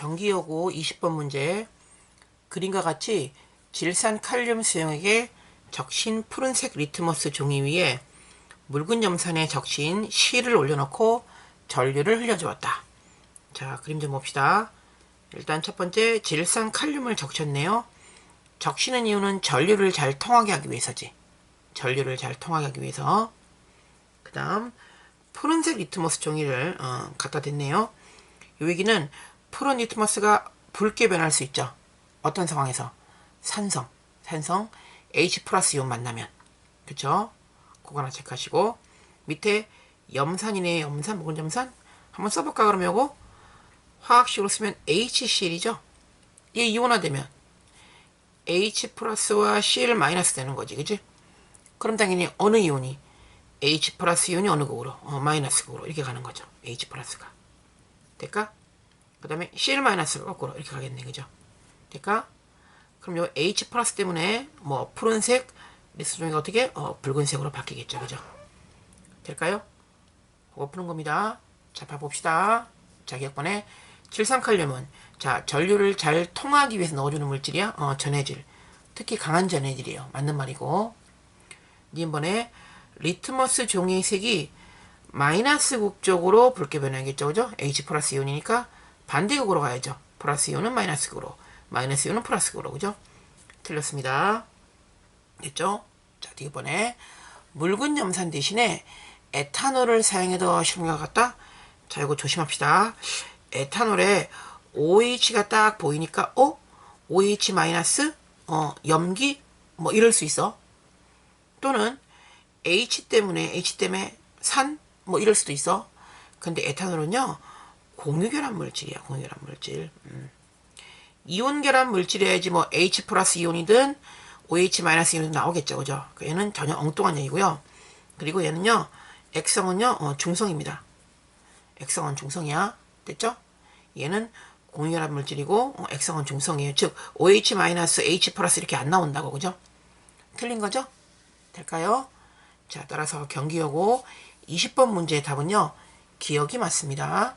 경기여고 20번 문제 그림과 같이 질산 칼륨 수용액에 적신 푸른색 리트머스 종이 위에 묽은 염산에 적신 실을 올려놓고 전류를 흘려주었다. 자, 그림 좀 봅시다. 일단 첫 번째 질산 칼륨을 적셨네요. 적시는 이유는 전류를 잘 통하게 하기 위해서지. 전류를 잘 통하게 하기 위해서. 그 다음 푸른색 리트머스 종이를 어, 갖다 댔네요. 이 얘기는 푸른 리트머스가 붉게 변할 수 있죠. 어떤 상황에서? 산성, 산성, H 플러스 이온 만나면. 그쵸? 그거 하나 체크하시고 밑에 염산이네 염산, 묵은 염산? 한번 써볼까 그러면 요거 화학식으로 쓰면 HCl이죠. 이게 이온화되면 H 플러스와 Cl 마이너스 되는 거지, 그지? 그럼 당연히 어느 이온이 H 플러스 이온이 어느 극으로? 어, 마이너스 극으로 이렇게 가는 거죠. H 플러스가 될까? 그 다음에 Cl 마이너스가 거꾸로 이렇게 가겠네, 그죠? 될까? 그럼 요 H 플러스 때문에 뭐 푸른색 리스 종이가 어떻게 어, 붉은색으로 바뀌겠죠, 그죠? 될까요? 그거 푸는 겁니다. 자, 봐봅시다. 자, 기억번에 질산칼륨은 자 전류를 잘 통하기 위해서 넣어주는 물질이야. 어, 전해질. 특히 강한 전해질이에요. 맞는 말이고. 니번에 리트머스 종이의 색이 마이너스 극 쪽으로 붉게 변하겠죠, 그죠? H 플러스 이온이니까 반대극으로 가야죠. 플러스 이온은 마이너스 극으로, 마이너스 이온은 플러스 극으로, 그죠? 틀렸습니다. 됐죠? 자, 뒤번에 묽은 염산 대신에 에탄올을 사용해도 실험과 같다? 자, 이거 조심합시다. 에탄올에 OH가 딱 보이니까, 어? OH 마이너스? 어, 염기? 뭐 이럴 수 있어. 또는 H 때문에, H 때문에 산? 뭐 이럴 수도 있어. 근데 에탄올은요, 공유결합 물질이야, 공유결합 물질. 음. 이온 결합 물질이어야지 뭐 H 플러스 이온이든 OH 마이너스 이온이 나오겠죠, 그죠? 얘는 전혀 엉뚱한 얘기고요. 그리고 얘는요, 액성은요, 어, 중성입니다. 액성은 중성이야. 됐죠? 얘는 공유결합 물질이고 어, 액성은 중성이에요. 즉 OH 마이너스 H 플러스 이렇게 안 나온다고 그죠? 틀린 거죠? 될까요? 자 따라서 경기여고 20번 문제의 답은요. 기억이 맞습니다.